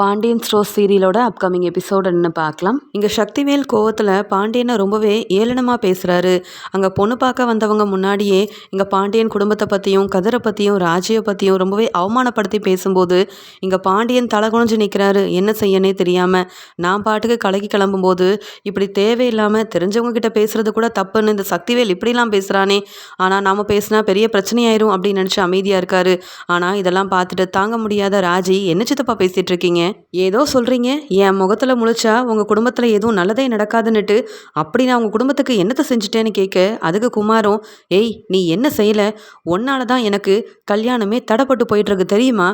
Pandian stores சீரியலோட upcoming எபிசோடுன்னு பார்க்கலாம். இங்கே சக்திவேல் கோவத்தில் பாண்டியனை ரொம்பவே ஏளனமாக பேசுகிறாரு அங்கே பொண்ணு பார்க்க வந்தவங்க முன்னாடியே இங்கே பாண்டியன் குடும்பத்தை பற்றியும் கதிரை பற்றியும் ராஜியை பற்றியும் ரொம்பவே அவமானப்படுத்தி பேசும்போது இங்கே பாண்டியன் தலை குனிஞ்சு நிற்கிறாரு என்ன செய்யனே தெரியாமல் நான் பாட்டுக்கு கலக்கி கிளம்பும்போது இப்படி தேவையில்லாமல் தெரிஞ்சவங்க கிட்ட பேசுகிறது கூட தப்புன்னு இந்த சக்திவேல் இப்படிலாம் பேசுகிறானே ஆனால் நாம் பேசினா பெரிய பிரச்சனையாயிரும் அப்படின்னு நினச்சி அமைதியாக இருக்காரு. ஆனால் இதெல்லாம் பார்த்துட்டு தாங்க முடியாத ராஜி என்ன சித்தப்பா பேசிகிட்டு இருக்கீங்க? ஏதோ சொல்கிறீங்க என் முகத்தில் முழிச்சா உங்கள் குடும்பத்தில் எதுவும் நல்லதே நடக்காதுன்னுட்டு அப்படி நான் உங்கள் குடும்பத்துக்கு என்னத்தை செஞ்சுட்டேன்னு கேட்க அதுக்கு குமாரும் ஏய் நீ என்ன செய்யலை? ஒன்னால தான் எனக்கு கல்யாணமே தடைப்பட்டு போயிட்டுருக்கு தெரியுமா?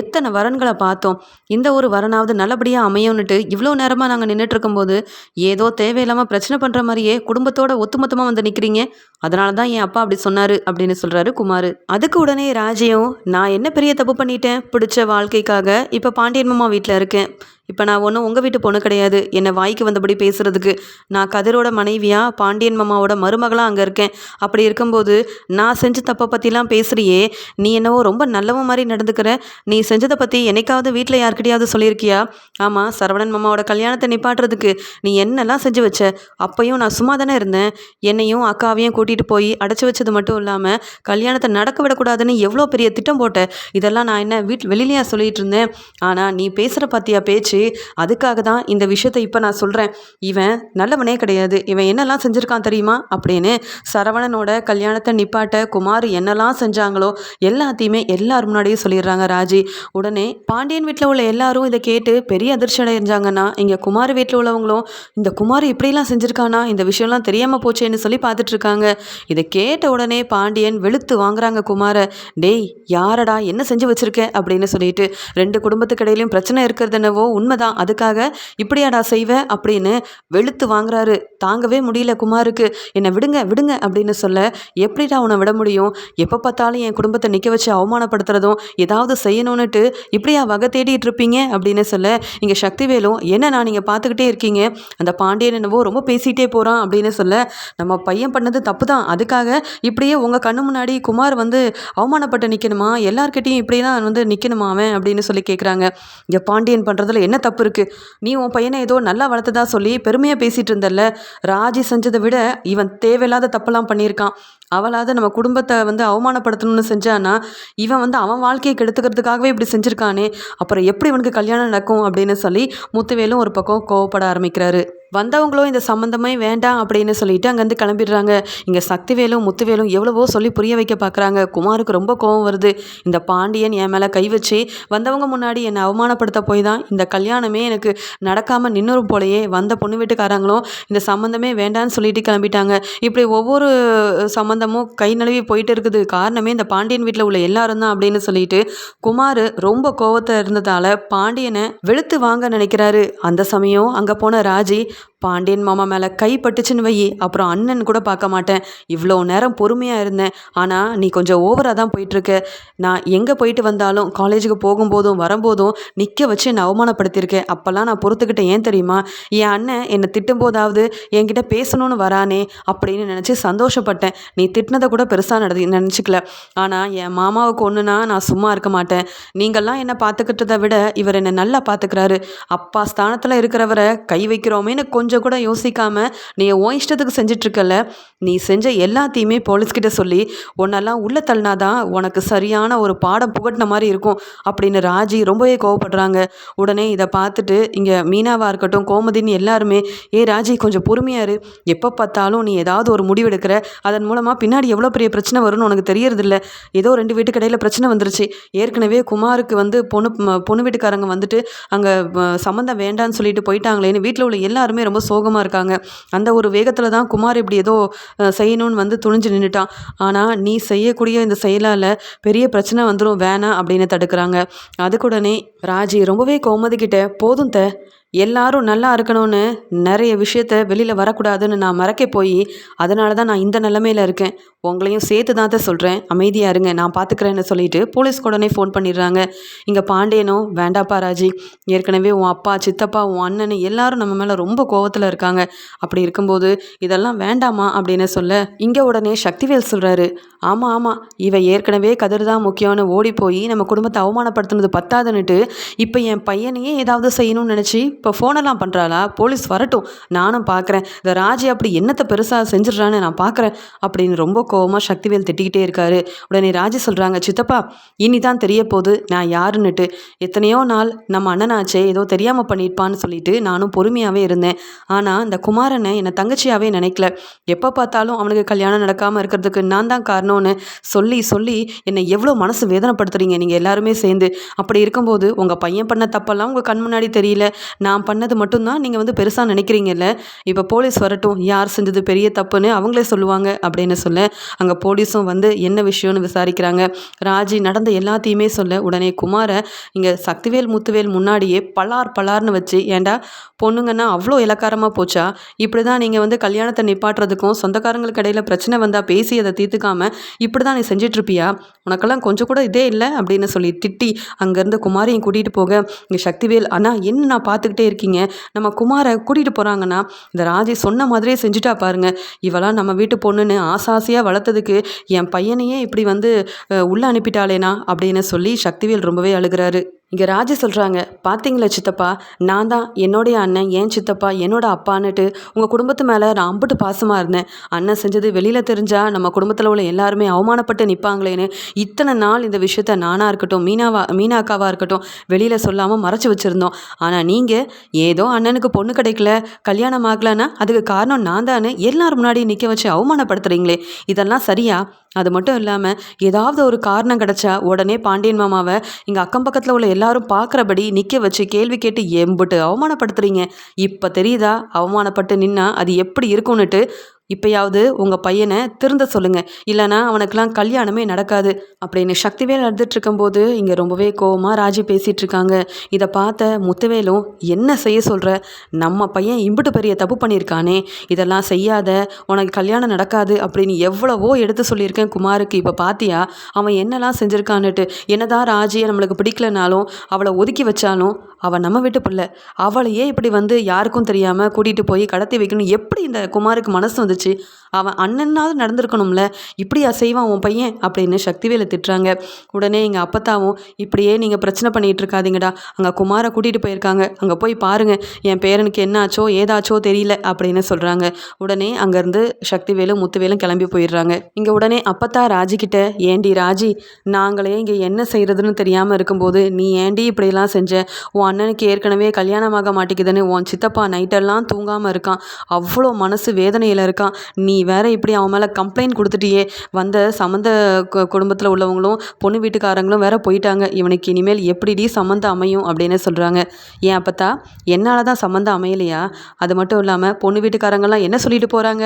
எத்தனை வரன்களை பார்த்தோம். இந்த ஒரு வரனாவது நல்லபடியாக அமையும்னுட்டு இவ்வளோ நேரமாக நாங்கள் நின்றுட்டு இருக்கும்போது ஏதோ தேவையில்லாமல் பிரச்சனை பண்ணுற மாதிரியே குடும்பத்தோட ஒத்துமொத்தமாக வந்து நிற்கிறீங்க அதனால தான் என் அப்பா அப்படி சொன்னார் அப்படின்னு சொல்கிறாரு குமார். அதுக்கு உடனே ராஜையும் நான் என்ன பெரிய தப்பு பண்ணிட்டேன்? பிடிச்ச வாழ்க்கைக்காக இப்போ பாண்டியன் மாமா வீட்டில் இருக்கேன். இப்போ நான் ஒன்றும் உங்கள் வீட்டு பொண்ணு கிடையாது. என்னை வாய்க்கு வந்தபடி பேசுகிறதுக்கு நான் கதிரோட மனைவியாக பாண்டியன் மாமாவோட மருமகளாக அங்கே இருக்கேன். அப்படி இருக்கும்போது நான் செஞ்ச தப்பை பற்றிலாம் பேசுகிறியே நீ என்னவோ ரொம்ப நல்லவ மாதிரி நடந்துக்கிற. நீ செஞ்சதை பற்றி என்னைக்காவது வீட்டில் யாருக்கிட்டையாவது சொல்லியிருக்கியா? ஆமாம் சரவணன் மாமாவோட கல்யாணத்தை நிப்பாட்டுறதுக்கு நீ என்னெல்லாம் செஞ்சு வச்ச? அப்பையும் நான் சும்மா தானே இருந்தேன். என்னையும் அக்காவையும் கூட்டிகிட்டு போய் அடைச்சி வச்சது மட்டும் இல்லாமல் கல்யாணத்தை நடக்க விடக்கூடாதுன்னு எவ்வளோ பெரிய திட்டம் போட்ட? இதெல்லாம் நான் என்ன வீட் வெளியிலையா சொல்லிகிட்டு இருந்தேன்? ஆனால் நீ பேசுகிற பார்த்தியா பேச்சு? அதுக்காக தான் இந்த விஷயத்தை இப்போ நான் சொல்கிறேன் இவன் நல்லவனே கிடையாது. இவன் என்னெல்லாம் செஞ்சுருக்கான் தெரியுமா? அப்படின்னு சரவணனோட கல்யாணத்தை நிப்பாட்ட குமார் என்னெல்லாம் செஞ்சாங்களோ எல்லாத்தையுமே எல்லார் முன்னாடியும் சொல்லிடுறாங்க ராஜி. உடனே பாண்டியன் வீட்டில் உள்ள எல்லாரும் இதை கேட்டு பெரிய அதிர்ச்சி அடைஞ்சாங்கன்னா இங்கே குமார் வீட்டில் உள்ளவங்களும் இந்த குமார் இப்படிலாம் செஞ்சுருக்கானா? இந்த விஷயம்லாம் தெரியாமல் போச்சேன்னு சொல்லி பார்த்துட்ருக்காங்க. இதை கேட்ட உடனே பாண்டியன் வெளுத்து வாங்குறாங்க குமாரை. டேய் யாரடா? என்ன செஞ்சு வச்சுருக்க? அப்படின்னு சொல்லிட்டு ரெண்டு குடும்பத்துக்கு இடையிலையும் பிரச்சனை இருக்கிறது என்னவோ உண்மைதான். அதுக்காக இப்படியாடா செய்வ? அப்படின்னு வெளுத்து வாங்குறாரு. தாங்கவே முடியல குமாருக்கு. என்னை விடுங்க விடுங்க அப்படின்னு சொல்ல எப்படிடா உன்னை விட முடியும்? எப்போ பார்த்தாலும் என் குடும்பத்தை நிற்க வச்சு அவமானப்படுத்துறதும் ஏதாவது செய்யணும்னுட்டு இப்படியா வகை தேடிட்டு இருப்பீங்க? அப்படின்னு சொல்ல இங்கே சக்திவேலும் என்ன நான் நீங்கள் பார்த்துக்கிட்டே இருக்கீங்க? அந்த பாண்டியன் என்னவோ ரொம்ப பேசிகிட்டே போகிறான் அப்படின்னு சொல்ல நம்ம பையன் பண்ணது தப்பு தான் அதுக்காக இப்படியே உங்கள் கண்ணு முன்னாடி குமார் வந்து அவமானப்பட்டு நிற்கணுமா எல்லார்கிட்டையும் இப்படி தான் வந்து நிற்கணுமா அவன்? அப்படின்னு சொல்லி கேட்குறாங்க இங்கே பாண்டியன் பண்ணுறதுல என்ன தப்பு இருக்குது நீ உன் பையனை ஏதோ நல்லா வளர்த்ததா சொல்லி பெருமையாக பேசிகிட்டு இருந்தல்ல? ராஜி செஞ்சதை விட இவன் தேவையில்லாத தப்பெல்லாம் பண்ணியிருக்கான். அவளாவது நம்ம குடும்பத்தை வந்து அவமானப்படுத்தணும்னு செஞ்சானா இவன் வந்து அவன் வாழ்க்கையை கெடுத்துக்கிறதுக்காகவே இப்படி செஞ்சுருக்கானே. அப்புறம் எப்படி இவனுக்கு கல்யாணம் நடக்கும் அப்படின்னு சொல்லி முத்துவேலும் ஒரு பக்கம் கோவப்பட ஆரம்பிக்கிறாரு. வந்தவங்களும் இந்த சம்மந்தமே வேண்டாம் அப்படின்னு சொல்லிட்டு அங்கேருந்து கிளம்பிடுறாங்க. இங்கே சக்திவேலும் முத்துவேலும் எவ்வளவோ சொல்லி புரிய வைக்க பார்க்குறாங்க. குமாருக்கு ரொம்ப கோவம் வருது. இந்த பாண்டியன் என் மேலே கை வச்சு வந்தவங்க முன்னாடி என்னை அவமானப்படுத்த போய் தான் இந்த கல்யாணமே எனக்கு நடக்காமல் நின்னுரும் போலையே வந்த பொண்ணு வீட்டுக்காரங்களும் இந்த சம்மந்தமே வேண்டான்னு சொல்லிட்டு கிளம்பிட்டாங்க. இப்படி ஒவ்வொரு சம்மந்தமும் கை நழுவி போயிட்டு இருக்குது. காரணமே இந்த பாண்டியன் வீட்டில் உள்ள எல்லாரும் தான் அப்படின்னு சொல்லிட்டு குமார் ரொம்ப கோவத்தை இருந்ததால் பாண்டியனை வெளுத்து வாங்க நினைக்கிறாரு. அந்த சமயம் அங்கே போன ராஜி life. பாண்டியன் மாமா மேலே கை பட்டுச்சுன்னு வையி. அப்புறம் அண்ணன் கூட பார்க்க மாட்டேன். இவ்வளோ நேரம் பொறுமையாக இருந்தேன். ஆனால் நீ கொஞ்சம் ஓவராக தான் போயிட்டுருக்க. நான் எங்கே போயிட்டு வந்தாலும் காலேஜுக்கு போகும்போதும் வரும்போதும் நிற்க வச்சு என்னை அவமானப்படுத்தியிருக்கேன். அப்போல்லாம் நான் பொறுத்துக்கிட்டேன். ஏன் தெரியுமா? என் அண்ணன் என்னை திட்டும் போதாவது என்கிட்ட பேசணும்னு வரானே அப்படின்னு நினச்சி சந்தோஷப்பட்டேன். நீ திட்டினதை கூட பெருசாக நட நினச்சிக்கல. ஆனால் என் மாமாவுக்கு ஒன்றுனா நான் சும்மா இருக்க மாட்டேன். நீங்கள்லாம் என்னை பார்த்துக்கிட்டதை விட இவர் என்னை நல்லா பார்த்துக்கிறாரு. அப்பா ஸ்தானத்தில் இருக்கிறவரை கை வைக்கிறோமேனு கொஞ்சம் கொஞ்சம் கூட யோசிக்காம நீ உன் இஷ்டத்துக்கு செஞ்சிட்ருக்கல. நீ செஞ்ச எல்லாத்தையுமே போலீஸ்கிட்ட சொல்லி உன்னெல்லாம் உள்ள தள்ளினாதான் உனக்கு சரியான ஒரு பாடம் புகட்டின மாதிரி இருக்கும் அப்படின்னு ராஜி ரொம்பவே கோவப்படுறாங்க. உடனே இதை பார்த்துட்டு இங்கே மீனாவாக இருக்கட்டும் கோமதின்னு எல்லாருமே ஏ ராஜி கொஞ்சம் பொறுமையாக இரு. எப்போ பார்த்தாலும் நீ ஏதாவது ஒரு முடிவெடுக்கிற அதன் மூலமாக பின்னாடி எவ்வளோ பெரிய பிரச்சனை வரும்னு உனக்கு தெரியறதில்ல. ஏதோ ரெண்டு வீட்டுக்கு இடையில பிரச்சனை வந்துருச்சு. ஏற்கனவே குமாருக்கு வந்து பொண்ணு பொண்ணு வீட்டுக்காரங்க வந்துட்டு அங்கே சம்மந்தம் வேண்டான்னு சொல்லிட்டு போயிட்டாங்களேன்னு வீட்டில் உள்ள எல்லாருமே ரொம்ப சோகமாக இருக்காங்க. அந்த ஒரு வேகத்தில் தான் குமார் இப்படி ஏதோ செய்யணும்னு வந்து துணிஞ்சு நின்றுட்டான் ஆனால் நீ செய்யக்கூடிய இந்த செயலால் பெரிய பிரச்சனை வந்துடும் வேணாம் அப்படின்னு தடுக்கிறாங்க. அதுக்குடனே ராஜி ரொம்பவே கோமதிக்கிட்ட போதும் த எல்லாரும் நல்லா இருக்கணும்னு நிறைய விஷயத்த வெளியில் வரக்கூடாதுன்னு நான் மறக்க போய் அதனால தான் நான் இந்த நிலமையில இருக்கேன். உங்களையும் சேர்த்து தான் தான் சொல்கிறேன் அமைதியாக இருங்க நான் பார்த்துக்கிறேன்னு சொல்லிட்டு போலீஸ்க்கு உடனே ஃபோன் பண்ணிடுறாங்க. இங்கே பாண்டியனும் வேண்டாப்பா ராஜி ஏற்கனவே உன் அப்பா சித்தப்பா உன் அண்ணன் எல்லாரும் நம்ம மேலே ரொம்ப கோவத்தில் இருக்காங்க. அப்படி இருக்கும்போது இதெல்லாம் வேண்டாமா? அப்படின்னு சொல்ல இங்கே உடனே சக்திவேல் சொல்கிறாரு ஆமாம் ஆமாம் இவன் ஏற்கனவே கதிர் தான் முக்கியம்னு ஓடி போய் நம்ம குடும்பத்தை அவமானப்படுத்துனது பத்தாதுன்னுட்டு இப்போ என் பையனையே ஏதாவது செய்யணும்னு நினச்சி இப்போ ஃபோனெல்லாம் பண்ணுறாளா போலீஸ் வரட்டும். நானும் பார்க்குறேன் இந்த ராஜி அப்படி என்னத்தை பெருசாக செஞ்சிடுறான்னு நான் பார்க்குறேன் அப்படின்னு ரொம்ப கோவமாக சக்திவேல் திட்டிக்கிட்டே இருக்காரு. உடனே ராஜி சொல்கிறாங்க சித்தப்பா இனி தான் தெரிய போகுது. நான் யாருன்னுட்டு. எத்தனையோ நாள் நம்ம அண்ணனாச்சே ஏதோ தெரியாமல் பண்ணியிருப்பான்னு சொல்லிட்டு நானும் பொறுமையாகவே இருந்தேன். ஆனால் இந்த குமாரனை என்னை தங்கச்சியாகவே நினைக்கல. எப்போ பார்த்தாலும் அவனுக்கு கல்யாணம் நடக்காமல் இருக்கிறதுக்கு நான் தான் காரணம்னு சொல்லி சொல்லி என்னை எவ்வளோ மனசு வேதனைப்படுத்துறீங்க? நீங்கள் எல்லாருமே சேர்ந்து. அப்படி இருக்கும்போது உங்கள் பையன் பண்ண தப்பெல்லாம் உங்கள் கண் முன்னாடி தெரியல. நான் பண்ணது மட்டும்தான் நீங்கள் வந்து பெருசாக நினைக்கிறீங்கல்ல? இப்போ போலீஸ் வரட்டும் யார் செஞ்சது பெரிய தப்புன்னு அவங்களே சொல்லுவாங்க அப்படின்னு சொல்ல அங்கே போலீஸும் வந்து என்ன விஷயம்னு விசாரிக்கிறாங்க? ராஜி நடந்த எல்லாத்தையுமே சொல்ல உடனே குமாரை இங்கே சக்திவேல் முத்துவேல் முன்னாடியே பலார் பலார்னு வச்சு ஏன்டா பொண்ணுங்கன்னா அவ்வளோ இலக்காரமாக போச்சா? இப்படி தான் நீங்கள் வந்து கல்யாணத்தை நிப்பாட்டுறதுக்கும் சொந்தக்காரங்களுக்கு இடையில பிரச்சனை வந்தால் பேசி அதை தீர்த்துக்காம இப்படி தான் நீ செஞ்சிட்ருப்பியா உனக்கெல்லாம் கொஞ்சம் கூட இதே இல்லை அப்படின்னு சொல்லி திட்டி அங்கேருந்து குமாரியும் கூட்டிகிட்டு போக இங்கே சக்திவேல் ஆனால் என்ன நான் பார்த்துக்கிட்டு இருக்கீங்க. நம்ம குமாரை கூட்டிகிட்டு போகிறாங்கன்னா இந்த ராஜி சொன்ன மாதிரியே செஞ்சுட்டா பாருங்க. இவளாம் நம்ம வீட்டு பொண்ணுன்னு ஆசாசியாக வளர்த்ததுக்கு என் பையனையே இப்படி வந்து உள்ளே அனுப்பிட்டாளேனா அப்படின்னு சொல்லி சக்திவேல் ரொம்பவே அழுகிறாரு. இங்கே ராஜி சொல்கிறாங்க பார்த்தீங்களா சித்தப்பா? நான் தான் என்னுடைய அண்ணன் ஏன் சித்தப்பா? என்னோட அப்பான்னுட்டு உங்கள் குடும்பத்து மேலே நான் அம்பிட்டு பாசமாக இருந்தேன். அண்ணன் செஞ்சது வெளியில் தெரிஞ்சால் நம்ம குடும்பத்தில் உள்ள எல்லாருமே அவமானப்பட்டு நிற்பாங்களேன்னு இத்தனை நாள் இந்த விஷயத்த நானாக இருக்கட்டும் மீனாவா மீனாக்காவாக இருக்கட்டும் வெளியில் சொல்லாமல் மறைச்சி வச்சுருந்தோம். ஆனால் நீங்கள் ஏதோ அண்ணனுக்கு பொண்ணு கிடைக்கல கல்யாணம் ஆகலைன்னா அதுக்கு காரணம் நான் தானே எல்லாரும் முன்னாடி நிற்க வச்சு அவமானப்படுத்துகிறீங்களே இதெல்லாம் சரியா? அது மட்டும் இல்லாமல் ஏதாவது ஒரு காரணம் கிடைச்சா உடனே பாண்டியன் மாமாவை இங்கே அக்கம் பக்கத்தில் உள்ள எல்லாரும் பார்க்குறபடி நிற்க வச்சு கேள்வி கேட்டு எம்புட்டு அவமானப்படுத்துறீங்க. இப்போ தெரியுதா? அவமானப்பட்டு நின்னா அது எப்படி இருக்கும்னுட்டு இப்பயாவது உங்கள் பையனை திருந்த சொல்லுங்கள் இல்லைனா அவனுக்கெல்லாம் கல்யாணமே நடக்காது. அப்படின்னு சக்திவேல் அழுதுட்டு இருக்கும்போது இங்கே ரொம்பவே கோவமாக ராஜி பேசிகிட்டு இருக்காங்க இதை பார்த்த முத்துவேலும் என்ன செய்ய சொல்கிற நம்ம பையன் இம்புட்டு பெரிய தப்பு பண்ணியிருக்கானே இதெல்லாம் செய்யாத உனக்கு கல்யாணம் நடக்காது அப்படின்னு எவ்வளவோ எடுத்து சொல்லியிருக்கேன் குமாருக்கு. இப்போ பாத்தியா? அவன் என்னெல்லாம் செஞ்சுருக்கான்னுட்டு. என்னதான் ராஜியை நம்மளுக்கு பிடிக்கலனாலும் அவளை ஒதுக்கி வச்சாலும் அவள் நம்ம வீட்டு பிள்ளை. அவளையே இப்படி வந்து யாருக்கும் தெரியாமல் கூட்டிகிட்டு போய் கடத்தி வைக்கணும். எப்படி இந்த குமாருக்கு மனசு வந்துச்சு? அவன் அண்ணனாவது நடந்திருக்கணும்ல. இப்படியா செய்வான் உன் பையன்? அப்படின்னு சக்திவேல திட்டுறாங்க. உடனே எங்கள் அப்பத்தாவும் இப்படியே நீங்கள் பிரச்சனை பண்ணிகிட்டு இருக்காதீங்கடா. அங்கே குமாரை கூட்டிகிட்டு போயிருக்காங்க. அங்கே போய் பாருங்க. என் பேரனுக்கு என்னாச்சோ ஏதாச்சோ தெரியல அப்படின்னு சொல்கிறாங்க உடனே அங்கேருந்து சக்திவேலும் முத்துவேலும் கிளம்பி போயிடுறாங்க. இங்கே உடனே அப்பத்தா ராஜிக்கிட்ட ஏண்டி ராஜி நாங்களே இங்கே என்ன செய்கிறதுன்னு தெரியாமல் இருக்கும்போது நீ ஏண்டி இப்படியெல்லாம் செஞ்ச? உன் அண்ணனுக்கு ஏற்கனவே கல்யாணமாக மாட்டேங்குதுன்னு உன் சித்தப்பா நைட்டெல்லாம் தூங்காமல் இருக்கான். அவ்வளோ மனசு வேதனையில் இருக்கான். நீ வேற இப்படி அவன் மேலே கம்ப்ளைண்ட் கொடுத்துட்டியே. வந்த சம்மந்த குடும்பத்தில் உள்ளவங்களும் பொண்ணு வீட்டுக்காரங்களும் வேற போயிட்டாங்க. இவனுக்கு இனிமேல் எப்படிடி சம்மந்தம் அமையும் அப்படின்னு சொல்கிறாங்க ஏன் அப்பத்தா? என்னால் தான் சம்மந்தம் அமையலையா? அது மட்டும் இல்லாமல் பொண்ணு வீட்டுக்காரங்கெல்லாம் என்ன சொல்லிட்டு போகிறாங்க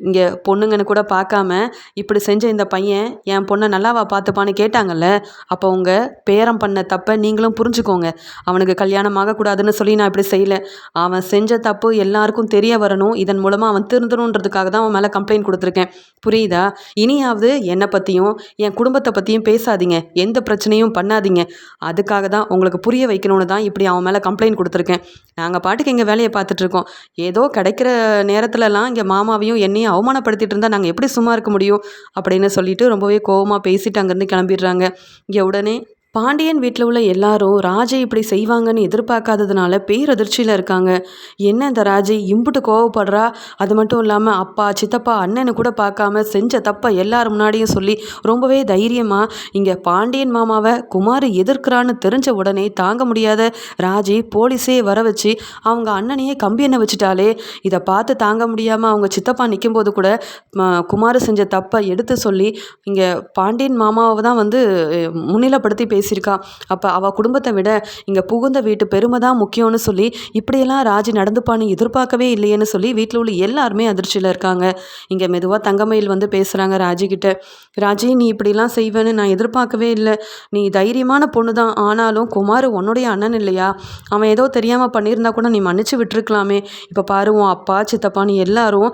இங்கே பொண்ணுங்கன்னு கூட பார்க்காம இப்படி செஞ்ச இந்த பையன் என் பொண்ணை நல்லாவா பார்த்துப்பான்னு கேட்டாங்கல்ல அப்போ உங்கள் பேரம் பண்ண தப்பை நீங்களும் புரிஞ்சுக்கோங்க. அவனுக்கு கல்யாணம் ஆகக்கூடாதுன்னு சொல்லி நான் இப்படி செய்யலை. அவன் செஞ்ச தப்பு எல்லாருக்கும் தெரிய வரணும். இதன் மூலமாக அவன் திருந்தணுன்றதுக்காக தான் அவன் மேலே கம்ப்ளைண்ட் கொடுத்துருக்கேன். புரியுதா? இனியாவது என்னை பற்றியும் என் குடும்பத்தை பற்றியும் பேசாதீங்க. எந்த பிரச்சனையும் பண்ணாதீங்க. அதுக்காக தான் உங்களுக்கு புரிய வைக்கணும்னு தான் இப்படி அவன் மேலே கம்ப்ளைண்ட் கொடுத்துருக்கேன். நாங்கள் பாட்டுக்கு எங்கள் வேலையை பார்த்துட்ருக்கோம் ஏதோ கிடைக்கிற நேரத்துலலாம் இங்கே மாமாவையும் என்னையும் அவமானப்படுத்திட்டு இருந்தால் நாங்கள் எப்படி சும்மா இருக்க முடியும்? அப்படின்னு சொல்லிட்டு ரொம்பவே கோவமாக பேசிட்டு அங்கேருந்து கிளம்பிடுறாங்க. இங்கே உடனே பாண்டியன் வீட்டில் உள்ள எல்லாரும் ராஜை இப்படி செய்வாங்கன்னு எதிர்பார்க்காததுனால பேரதிர்ச்சியில் இருக்காங்க. என்ன இந்த ராஜை இம்புட்டு கோவப்படுறா? அது மட்டும் இல்லாமல் அப்பா சித்தப்பா அண்ணனு கூட பார்க்காம செஞ்ச தப்பை எல்லார் முன்னாடியும் சொல்லி ரொம்பவே தைரியமாக இங்கே பாண்டியன் மாமாவை குமார் எதிர்க்கிறான்னு தெரிஞ்ச உடனே தாங்க முடியாத ராஜி போலீஸே வர வச்சு அவங்க அண்ணனையே கம்பி எண்ணெய் வச்சுட்டாலே இதை பார்த்து தாங்க முடியாமல் அவங்க சித்தப்பா நிற்கும்போது கூட குமார் செஞ்ச தப்பை எடுத்து சொல்லி இங்கே பாண்டியன் மாமாவை தான் வந்து முன்னிலப்படுத்தி முன்னிலைப்படுத்தி பேசி பேசியிருக்கா. அப்போ அவள் குடும்பத்தை விட இங்கே புகுந்த வீட்டு பெருமை தான் முக்கியம்னு சொல்லி இப்படியெல்லாம் ராஜி நடந்துப்பான்னு எதிர்பார்க்கவே இல்லையேன்னு சொல்லி வீட்டில் உள்ள எல்லாருமே அதிர்ச்சியில் இருக்காங்க. இங்கே மெதுவாக தங்கமயில் வந்து பேசுகிறாங்க ராஜிக்கிட்ட ராஜி நீ இப்படிலாம் செய்வேன்னு நான் எதிர்பார்க்கவே இல்லை. நீ தைரியமான பொண்ணு தான். ஆனாலும் குமார் உன்னுடைய அண்ணன் இல்லையா? அவன் ஏதோ தெரியாமல் பண்ணியிருந்தா கூட நீ மன்னிச்சு விட்டுருக்கலாமே. இப்போ பாருவோம் அப்பா சித்தப்பான்னு எல்லாரும்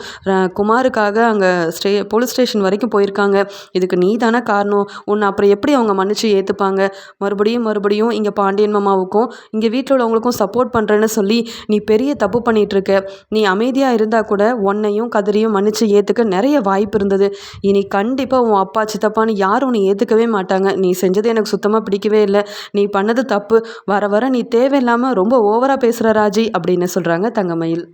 குமாருக்காக அங்கே ஸ்டே போலீஸ் ஸ்டேஷன் வரைக்கும் போயிருக்காங்க. இதுக்கு நீ தானே காரணம். உன்னை அப்புறம் எப்படி அவங்க மன்னிச்சு ஏற்றுப்பாங்க மறுபடியும் மறுபடியும் இங்கே பாண்டியன் மாமாவுக்கும் இங்கே வீட்டில் உள்ளவங்களுக்கும் சப்போர்ட் பண்ணுறேன்னு சொல்லி நீ பெரிய தப்பு பண்ணிட்டு இருக்க நீ அமைதியாக இருந்தால் கூட உன்னையும் கதிரையும் மன்னிச்சு ஏற்றுக்க நிறைய வாய்ப்பு இருந்தது. இனி கண்டிப்பாக உன் அப்பா சித்தப்பான்னு யாரும் உன்னை ஏற்றுக்கவே மாட்டாங்க. நீ செஞ்சது எனக்கு சுத்தமாக பிடிக்கவே இல்லை. நீ பண்ணது தப்பு. வர வர நீ தேவையில்லாமல் ரொம்ப ஓவராக பேசுகிற ராஜி அப்படின்னு சொல்கிறாங்க தங்கமயில்.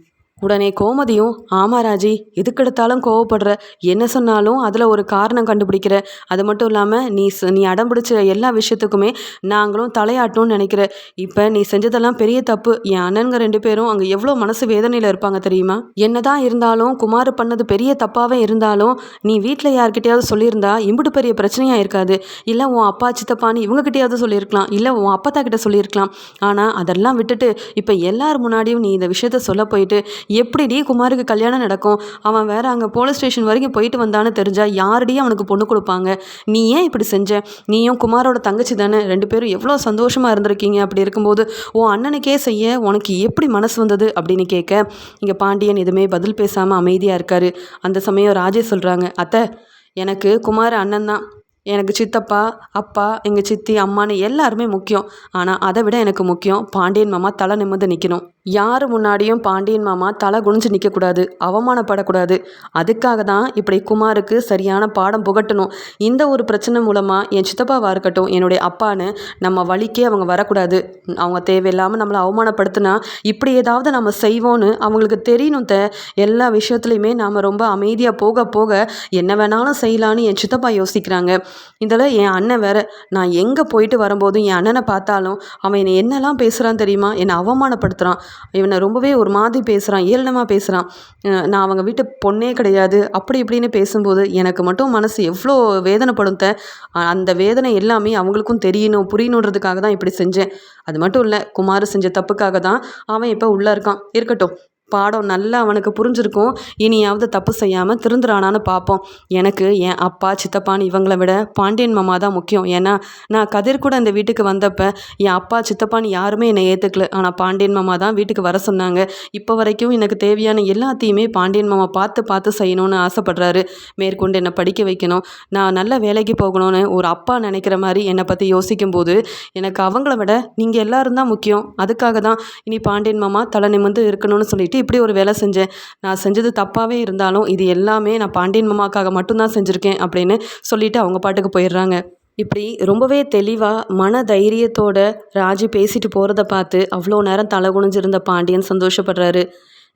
உடனே கோமதியும் ஆமா ராஜி எதுக்கெடுத்தாலும் கோவப்படுற என்ன சொன்னாலும் அதில் ஒரு காரணம் கண்டுபிடிக்கிற அது மட்டும் இல்லாமல் நீ நீ அடம் பிடிச்ச எல்லா விஷயத்துக்குமே நாங்களும் தலையாட்டணும்னு நினைக்கிற. இப்போ நீ செஞ்சதெல்லாம் பெரிய தப்பு. என் அண்ணனுங்க ரெண்டு பேரும் அங்கே எவ்வளோ மனசு வேதனையில் இருப்பாங்க தெரியுமா? என்னதான் இருந்தாலும் குமார் பண்ணது பெரிய தப்பாகவே இருந்தாலும் நீ வீட்டில் யார்கிட்டயாவது சொல்லியிருந்தா இம்புட்டு பெரிய பிரச்சனையாக இருக்காது. இல்லை உன் அப்பா சித்தப்பான்னு இவங்ககிட்டயாவது சொல்லியிருக்கலாம். இல்லை உன் அப்பத்தா கிட்ட சொல்லியிருக்கலாம். ஆனால் அதெல்லாம் விட்டுட்டு இப்போ எல்லார் முன்னாடியும் நீ இந்த விஷயத்த சொல்ல போயிட்டு எப்படிடி குமாருக்கு கல்யாணம் நடக்கும்? அவன் வேற அங்கே போலீஸ் ஸ்டேஷன் வரைக்கும் போயிட்டு வந்தான்னு தெரிஞ்சா யாரடி அவனுக்கு பொண்ணு கொடுப்பாங்க? நீ ஏன் இப்படி செஞ்ச? நீயும் குமாரோட தங்கச்சி தானே. ரெண்டு பேரும் எவ்வளோ சந்தோஷமாக இருந்திருக்கீங்க அப்படி இருக்கும்போது உன் அண்ணனுக்கே செய்ய உனக்கு எப்படி மனசு வந்தது? அப்படின்னு கேட்க இங்கே பாண்டியன் எதுவுமே பதில் பேசாமல் அமைதியாக இருக்காரு. அந்த சமயம் ராஜே சொல்கிறாங்க அத்தை எனக்கு குமார் அண்ணன் தான். எனக்கு சித்தப்பா அப்பா எங்கள் சித்தி அம்மான்னு எல்லாருமே முக்கியம். ஆனால் அதை விட எனக்கு முக்கியம் பாண்டியன் மாமா தலை நிமிர்ந்து நிற்கணும் யார் முன்னாடியும் பாண்டியன் மாமா தலை குனிஞ்சு நிற்கக்கூடாது அவமானப்படக்கூடாது. அதுக்காக தான் இப்படி குமாருக்கு சரியான பாடம் புகட்டணும். இந்த ஒரு பிரச்சனை மூலமாக என் சித்தப்பாவாக இருக்கட்டும் என்னுடைய அப்பான்னு நம்ம வழிக்கே அவங்க வரக்கூடாது. அவங்க தேவையில்லாமல் நம்மளை அவமானப்படுத்தினா இப்படி ஏதாவது நம்ம செய்வோன்னு அவங்களுக்கு தெரியணும் த. எல்லா விஷயத்துலையுமே நாம் ரொம்ப அமைதியாக போக போக என்ன வேணாலும் செய்யலான்னு என் சித்தப்பா யோசிக்கிறாங்க. இதில் என் அண்ணன் வேற நான் எங்கே போயிட்டு வரும்போதும் என் அண்ணனை பார்த்தாலும் அவன் என்னை என்னெல்லாம் பேசுகிறான் தெரியுமா? என்னை அவமானப்படுத்துகிறான் இவனை ரொம்பவே ஒரு மாதிரி பேசுகிறான் ஏளனமாக பேசுகிறான் நான் அவங்க வீட்டு பொண்ணே கிடையாது. அப்படி இப்படின்னு பேசும்போது எனக்கு மட்டும் மனசு எவ்வளோ வேதனைப்படும் அந்த வேதனை எல்லாமே அவங்களுக்கும் தெரியணும் புரியணுன்றதுக்காக தான் இப்படி செஞ்சேன். அது மட்டும் இல்லை குமார் செஞ்ச தப்புக்காக தான் அவன் இப்போ உள்ளே இருக்கான். இருக்கட்டும். பாடம் நல்லா அவனுக்கு புரிஞ்சிருக்கும். இனியாவது தப்பு செய்யாமல் திருந்துறானான்னு பார்ப்போம் எனக்கு என் அப்பா சித்தப்பான்னு இவங்களை விட பாண்டியன் மாமா தான் முக்கியம். ஏன்னா நான் கதிர் கூட இந்த வீட்டுக்கு வந்தப்போ என் அப்பா சித்தப்பான்னு யாருமே என்னை ஏற்றுக்கல ஆனால் பாண்டியன் மாமா தான் வீட்டுக்கு வர சொன்னாங்க. இப்போ வரைக்கும் எனக்கு தேவையான எல்லாத்தையுமே பாண்டியன் மாமா பார்த்து பார்த்து செய்யணும்னு ஆசைப்படுறாரு. மேற்கொண்டு என்னை படிக்க வைக்கணும். நான் நல்ல வேலைக்கு போகணும்னு ஒரு அப்பா நினைக்கிற மாதிரி என்னை பற்றி யோசிக்கும்போது எனக்கு அவங்கள விட நீங்கள் எல்லாரும் தான் முக்கியம். அதுக்காக தான் இனி பாண்டியன் மாமா தலை நிமிர்ந்து இருக்கணும்னு சொல்லிட்டு இப்படி ஒரு வேலை செஞ்சேன். நான் செஞ்சது தப்பாகவே இருந்தாலும் இது எல்லாமே நான் பாண்டியன் மாமாக்காக மட்டும்தான் செஞ்சுருக்கேன் அப்படின்னு சொல்லிவிட்டு அவங்க பாட்டுக்கு போயிடுறாங்க. இப்படி ரொம்பவே தெளிவாக மன தைரியத்தோட ராஜி பேசிட்டு போகிறத பார்த்து அவ்வளோ நேரம் தலை குனிஞ்சிருந்த பாண்டியன் சந்தோஷப்படுறாரு.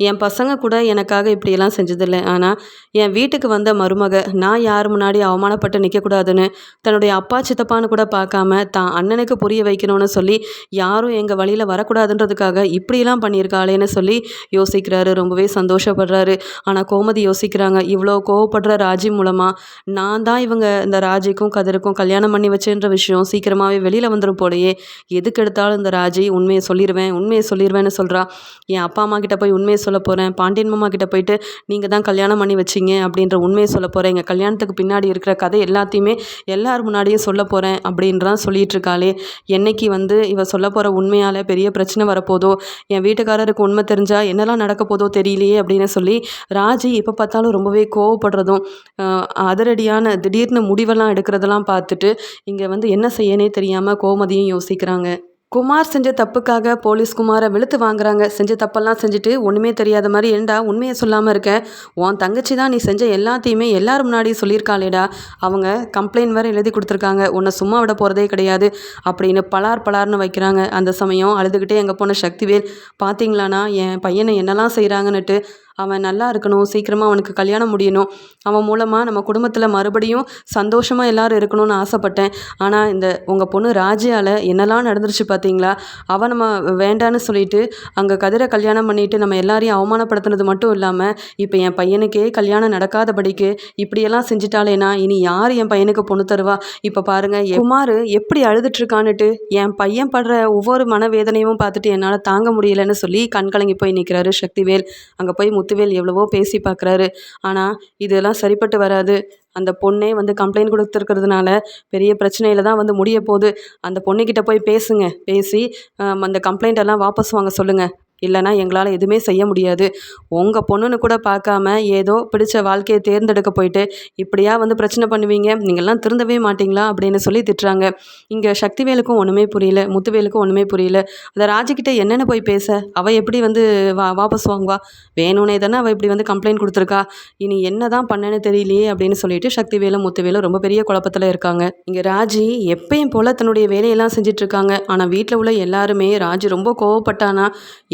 என் பசங்க கூட எனக்காக இப்படியெல்லாம் செஞ்சதில்லை. ஆனால் என் வீட்டுக்கு வந்த மருமக நான் யார் முன்னாடி அவமானப்பட்டு நிற்கக்கூடாதுன்னு தன்னுடைய அப்பா சித்தப்பான்னு கூட பார்க்காம தான் அண்ணனுக்கு புரிய வைக்கணும்னு சொல்லி யாரும் எங்கள் வழியில் வரக்கூடாதுன்றதுக்காக இப்படியெல்லாம் பண்ணியிருக்காளேன்னு சொல்லி யோசிக்கிறாரு. ரொம்பவே சந்தோஷப்படுறாரு. ஆனால் கோமதி யோசிக்கிறாங்க இவ்வளோ கோவப்படுற ராஜி மூலமாக நான் தான் இவங்க இந்த ராஜிக்கும் கதிருக்கும் கல்யாணம் பண்ணி வச்சேன்ற விஷயம் சீக்கிரமாகவே வெளியில் வந்துடும் போலையே. எதுக்கு எடுத்தாலும் இந்த ராஜி உண்மையை சொல்லிடுவேன் உண்மையை சொல்லிடுவேன்னு சொல்கிறா என் அப்பா அம்மா கிட்ட போய் உண்மையை சொல்ல போகிறேன் பாண்டியன் மாமா கிட்ட போயிட்டு நீங்கள் தான் கல்யாணம் பண்ணி வச்சீங்க அப்படின்ற உண்மையை சொல்ல போகிறேன் எங்கள் கல்யாணத்துக்கு பின்னாடி இருக்கிற கதை எல்லாத்தையுமே எல்லார் முன்னாடியும் சொல்ல போகிறேன் அப்படின்றான் சொல்லிட்டு இருக்காளே. என்னைக்கு வந்து இவ சொல்ல போகிற உண்மையால் பெரிய பிரச்சனை வரப்போதோ என் வீட்டுக்காரருக்கு உண்மை தெரிஞ்சால் என்னெல்லாம் நடக்க போதோ தெரியலையே அப்படின்னு சொல்லி ராஜி எப்போ பார்த்தாலும் ரொம்பவே கோவப்படுறதும் அதிரடியான திடீர்னு முடிவெல்லாம் எடுக்கிறதெல்லாம் பார்த்துட்டு இங்கே வந்து என்ன செய்யனே தெரியாமல் கோமதியும் யோசிக்கிறாங்க. குமார் செஞ்ச தப்புக்காக போலீஸ் குமாரை வெளுத்து வாங்குறாங்க. செஞ்ச தப்பெல்லாம் செஞ்சுட்டு ஒன்றுமே தெரியாத மாதிரி ஏண்டா உண்மையை சொல்லாமல் இருக்க? உன் தங்கச்சி தான் நீ செஞ்ச எல்லாத்தையுமே எல்லாரும் முன்னாடி சொல்லியிருக்காளேடா. அவங்க கம்ப்ளைண்ட் வேறு எழுதி கொடுத்துருக்காங்க. உன்னை சும்மா விட போகிறதே கிடையாது. அப்படின்னு பலார் பலார்னு வைக்கிறாங்க. அந்த சமயம் அழுதுகிட்டே எங்கே போன சக்திவேல் பார்த்தீங்களாண்ணா என் பையனை என்னெல்லாம் செய்கிறாங்கன்னுட்டு அவன் நல்லா இருக்கணும் சீக்கிரமாக அவனுக்கு கல்யாணம் முடியணும். அவன் மூலமாக நம்ம குடும்பத்தில் மறுபடியும் சந்தோஷமாக எல்லாரும் இருக்கணும்னு ஆசைப்பட்டேன். ஆனால் இந்த உங்கள் பொண்ணு ராஜியால் என்னெல்லாம் நடந்துருச்சு பார்த்தீங்களா அவன் நம்ம வேண்டான்னு சொல்லிட்டு அங்கே கதிரை கல்யாணம் பண்ணிட்டு நம்ம எல்லாரையும் அவமானப்படுத்தினது மட்டும் இல்லாமல் இப்போ என் பையனுக்கே கல்யாணம் நடக்காதபடிக்கு இப்படியெல்லாம் செஞ்சிட்டாலேனா இனி யார் என் பையனுக்கு பொண்ணு தருவா? இப்போ பாருங்கள் குமார் எப்படி அழுதுட்டுருக்கான்னுட்டு என் பையன் படுற ஒவ்வொரு மனவேதனையும் பார்த்துட்டு என்னால் தாங்க முடியலன்னு சொல்லி கண் கலங்கி போய் நிற்கிறாரு சக்திவேல். அங்கே போய் முத்துவேல் எவ்வளவோ பேசி பார்க்குறாரு. ஆனால் இதெல்லாம் சரிப்பட்டு வராது. அந்த பொண்ணே வந்து கம்ப்ளைண்ட் கொடுத்துருக்கிறதுனால பெரிய பிரச்சனையில் தான் வந்து முடிய போகுது. அந்த பொண்ணுக்கிட்ட போய் பேசுங்க. பேசி அந்த கம்ப்ளைண்ட் எல்லாம் வாபஸ் வாங்க சொல்லுங்கள் இல்லைனா எங்களால் எதுவுமே செய்ய முடியாது. உங்கள் பொண்ணுன்னு கூட பார்க்காம ஏதோ பிடிச்ச வாழ்க்கையை தேர்ந்தெடுக்க போயிட்டு இப்படியா வந்து பிரச்சனை பண்ணுவீங்க? நீங்கள்லாம் திருந்தவே மாட்டீங்களா? அப்படின்னு சொல்லி திட்டுறாங்க. இங்கே சக்திவேலுக்கும் ஒன்றுமே புரியல முத்துவேலுக்கும் ஒன்றுமே புரியல. அந்த ராஜிக்கிட்ட என்னென்ன போய் பேச? அவள் எப்படி வந்து வா வாபஸ் வாங்குவா? வேணும்னே தானே அவள் இப்படி வந்து கம்ப்ளைண்ட் கொடுத்துருக்கா? இனி என்ன தான் பண்ணேன்னு தெரியலையே அப்படின்னு சொல்லிட்டு சக்திவேலும் முத்துவேலும் ரொம்ப பெரிய குழப்பத்தில் இருக்காங்க. இங்கே ராஜி எப்பயும் போல் தன்னுடைய வேலையெல்லாம் செஞ்சுட்டு இருக்காங்க. ஆனால் வீட்டில் உள்ள எல்லாருமே ராஜி ரொம்ப கோவப்பட்டானா?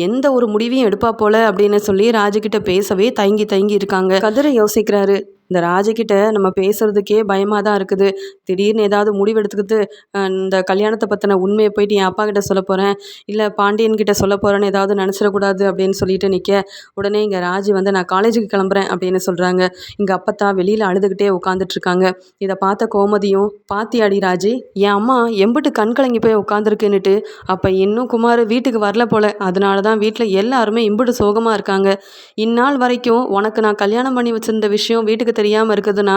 எந்த ஒரு முடிவையும் எடுப்பா போல அப்படின்னு சொல்லி ராஜுகிட்ட பேசவே தயங்கி தயங்கி இருக்காங்க. கதிரை யோசிக்கிறாரு. இந்த ராஜகிட்ட நம்ம பேசுறதுக்கே பயமாக தான் இருக்குது. திடீர்னு ஏதாவது முடிவெடுத்துக்கிட்டு இந்த கல்யாணத்தை பற்றின உண்மையை போயிட்டு என் அப்பா கிட்ட சொல்ல போகிறேன் இல்லை பாண்டியன் கிட்ட சொல்ல போகிறேன்னு ஏதாவது நினச்சிடக்கூடாது அப்படின்னு சொல்லிட்டு நிற்க உடனே இங்கே ராஜி வந்து நான் காலேஜுக்கு கிளம்புறேன் அப்படின்னு சொல்கிறாங்க இங்கே அப்பத்தா வெளியில் அழுதுகிட்டே உட்காந்துட்ருக்காங்க இதை பார்த்த கோமதியும் பாத்தியாடி ராஜி என் அம்மா எம்பிட்டு கண் கலங்கி போய் உட்காந்துருக்குன்னுட்டு அப்போ இன்னும் குமார் வீட்டுக்கு வரல போல. அதனால தான் வீட்டில் எல்லாருமே இம்பிட்டு சோகமாக இருக்காங்க. இந்நாள் வரைக்கும் உனக்கு நான் கல்யாணம் பண்ணி வச்சிருந்த விஷயம் வீட்டுக்கு தெரியாமல் இருக்குதுன்னா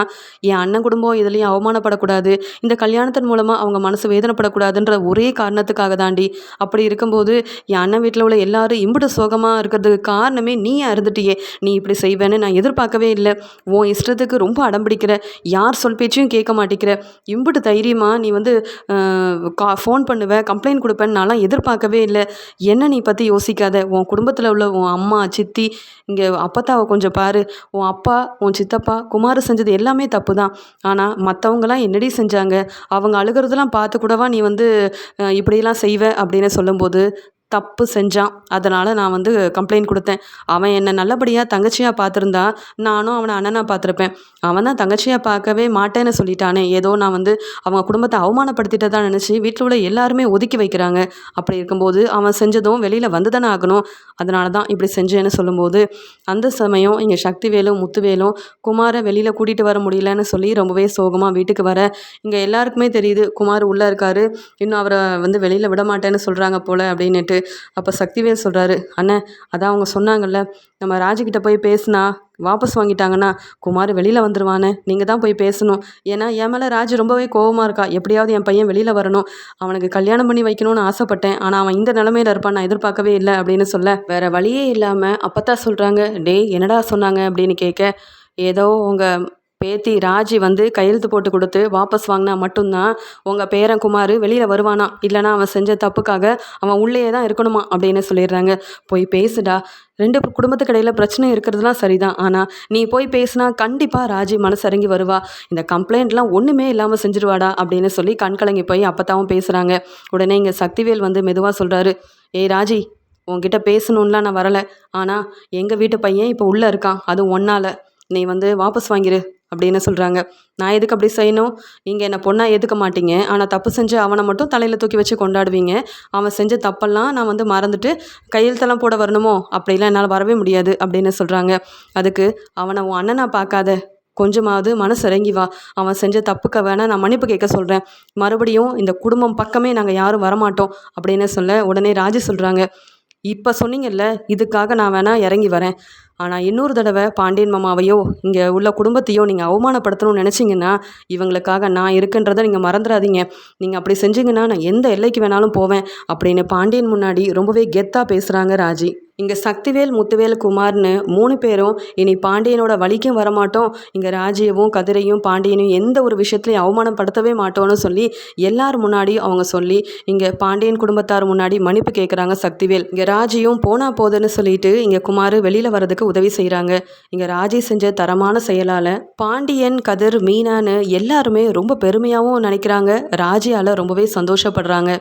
என் அண்ணன் குடும்பம் இதுலேயும் அவமானப்படக்கூடாது. இந்த கல்யாணத்தின் மூலமாக அவங்க மனசு வேதனைப்படக்கூடாதுன்ற ஒரே காரணத்துக்காக தாண்டி அப்படி இருக்கும்போது என் அண்ணன் வீட்டில் உள்ள எல்லாரும் இம்பிட்டு சோகமாக இருக்கிறதுக்கு காரணமே நீ இருந்துட்டியே. நீ இப்படி செய்வேன்னு நான் எதிர்பார்க்கவே இல்லை. உன் இஷ்டத்துக்கு ரொம்ப அடம்பிடிக்கிற யார் சொல் பேச்சையும் கேட்க மாட்டேங்கிற இம்பிட்டு தைரியமாக நீ வந்து கா ஃபோன் பண்ணுவேன் கம்ப்ளைண்ட் கொடுப்பேன்னு நான்லாம் எதிர்பார்க்கவே இல்லை. என்ன நீ பற்றி யோசிக்காத? உன் குடும்பத்தில் உள்ள உன் அம்மா சித்தி இங்கே அப்பத்தாவை கொஞ்சம் பாரு. உன் அப்பா உன் சித்தப்பா குமார் செஞ்சது எல்லாமே தப்பு தான். ஆனால் மற்றவங்களாம் என்னடி செஞ்சாங்க? அவங்க அழுகிறதெல்லாம் பார்த்து கூடவா நீ வந்து இப்படியெல்லாம் செய்வ? அப்படின்னு சொல்லும்போது தப்பு செஞ்சான். அதனால் நான் வந்து கம்ப்ளைண்ட் கொடுத்தேன். அவன் என்னை நல்லபடியாக தங்கச்சியாக பார்த்துருந்தா நானும் அவனை அண்ணனாக பார்த்துருப்பேன். அவன் தான் தங்கச்சியாக பார்க்கவே மாட்டேன்னு சொல்லிட்டானே. ஏதோ நான் வந்து அவங்க குடும்பத்தை அவமானப்படுத்திட்டதா நினச்சி வீட்டில் உள்ள எல்லாருமே ஒதுக்கி வைக்கிறாங்க. அப்படி இருக்கும்போது அவன் செஞ்சதும் வெளியில் வந்து தானே ஆகணும். அதனால தான் இப்படி செஞ்சேன்னு சொல்லும்போது அந்த சமயம் இங்கே சக்திவேலும் முத்துவேலும் குமாரை வெளியில் கூட்டிகிட்டு வர முடியலன்னு சொல்லி ரொம்பவே சோகமாக வீட்டுக்கு வர இங்கே எல்லாருக்குமே தெரியுது. குமார் உள்ளே இருக்காரு. இன்னும் அவரை வந்து வெளியில் விட மாட்டேன்னு சொல்கிறாங்க போல் அப்படின்னுட்டு அப்போ சக்திவேல் சொல்கிறாரு அண்ணன் அதான் அவங்க சொன்னாங்கல்ல நம்ம ராஜுக்கிட்ட போய் பேசுனா வாபஸ் வாங்கிட்டாங்கன்னா குமார் வெளியில் வந்துருவானே நீங்கள் தான் போய் பேசணும். ஏன்னா என் மேலே ராஜு ரொம்பவே கோவமாக இருக்கா எப்படியாவது என் பையன் வெளியில் வரணும் அவனுக்கு கல்யாணம் பண்ணி வைக்கணும்னு ஆசைப்பட்டேன் ஆனால் அவன் இந்த நிலமையில இருப்பான் நான் எதிர்பார்க்கவே இல்லை அப்படின்னு சொல்ல வேற வழியே இல்லாமல் அப்பத்தான் சொல்கிறாங்க டேய் என்னடா சொன்னாங்க? அப்படின்னு கேட்க ஏதோ உங்கள் பேத்தி ராஜி வந்து கையெழுத்து போட்டு கொடுத்து வாபஸ் வாங்கினா மட்டும்தான் உங்கள் பேரன் குமார் வெளியில் வருவானா? இல்லைனா அவன் செஞ்ச தப்புக்காக அவன் உள்ளேயே தான் இருக்கணுமா? அப்படின்னு சொல்லிடுறாங்க. போய் பேசுடா. ரெண்டு குடும்பத்துக்கு இடையில பிரச்சனை இருக்கிறதுலாம் சரிதான். ஆனால் நீ போய் பேசுனா கண்டிப்பாக ராஜி மனசரங்கி வருவா. இந்த கம்ப்ளைண்ட்லாம் ஒன்றுமே இல்லாமல் செஞ்சிருவாடா அப்படின்னு சொல்லி கண் கலங்கி போய் அப்பத்தாவும் பேசுகிறாங்க உடனே இங்கே சக்திவேல் வந்து மெதுவாக சொல்கிறாரு ஏய் ராஜி உங்ககிட்ட பேசணுன்லாம் நான் வரலை. ஆனால் எங்கள் வீட்டு பையன் இப்போ உள்ளே இருக்கான். அதுவும் ஒன்றால் நீ வந்து வாபஸ் வாங்கிரு. அப்படின்னு சொல்கிறாங்க நான் எதுக்கு அப்படி செய்யணும்? நீங்கள் என்னை பொண்ணாக எதுக்க மாட்டீங்க. ஆனால் தப்பு செஞ்சு அவனை மட்டும் தலையில் தூக்கி வச்சு கொண்டாடுவீங்க. அவன் செஞ்ச தப்பெல்லாம் நான் வந்து மறந்துட்டு கையெழுத்தெல்லாம் போட வரணுமோ? அப்படிலாம் என்னால் வரவே முடியாது அப்படின்னு சொல்கிறாங்க அதுக்கு அவனை உன் அண்ணனை பார்க்காத. கொஞ்சமாவது மனசு இறங்கி வா. அவன் செஞ்ச தப்புக்க வேணா நான் மன்னிப்பு கேட்க சொல்கிறேன் மறுபடியும் இந்த குடும்பம் பக்கமே நாங்கள் யாரும் வரமாட்டோம் அப்படின்னு சொல்ல உடனே ராஜு சொல்கிறாங்க இப்போ சொன்னீங்கல்ல இதுக்காக நான் வேணா இறங்கி வரேன். ஆனால் இன்னொரு தடவை பாண்டியன் மாமாவையோ இங்கே உள்ள குடும்பத்தையோ நீங்கள் அவமானப்படுத்தணும்னு நினச்சிங்கன்னா இவங்களுக்காக நான் இருக்குன்றதை நீங்கள் மறந்துடாதீங்க. நீங்கள் அப்படி செஞ்சீங்கன்னா நான் எந்த எல்லைக்கு வேணாலும் போவேன் அப்படின்னு பாண்டியன் முன்னாடி ரொம்பவே கெத்தாக பேசுகிறாங்க ராஜி. இங்கே சக்திவேல் முத்துவேல் குமார்னு மூணு பேரும் இனி பாண்டியனோட வழிக்கும் வரமாட்டோம். இங்கே ராஜியவும் கதிரையும் பாண்டியனையும் எந்த ஒரு விஷயத்துலையும் அவமானப்படுத்தவே மாட்டோம்னு சொல்லி எல்லார் முன்னாடியும் அவங்க சொல்லி இங்கே பாண்டியன் குடும்பத்தார் முன்னாடி மன்னிப்பு கேட்குறாங்க சக்திவேல். இங்கே ராஜியும் போனா போதுன்னு சொல்லிட்டு இங்கே குமார் வெளியில் வரதுக்கு உதவி செய்கிறாங்க இங்கே ராஜி செஞ்ச தரமான செயலால் பாண்டியன் கதிர் மீனான்னு எல்லாருமே ரொம்ப பெருமையாகவும் நினைக்கிறாங்க. ராஜியால் ரொம்பவே சந்தோஷப்படுறாங்க.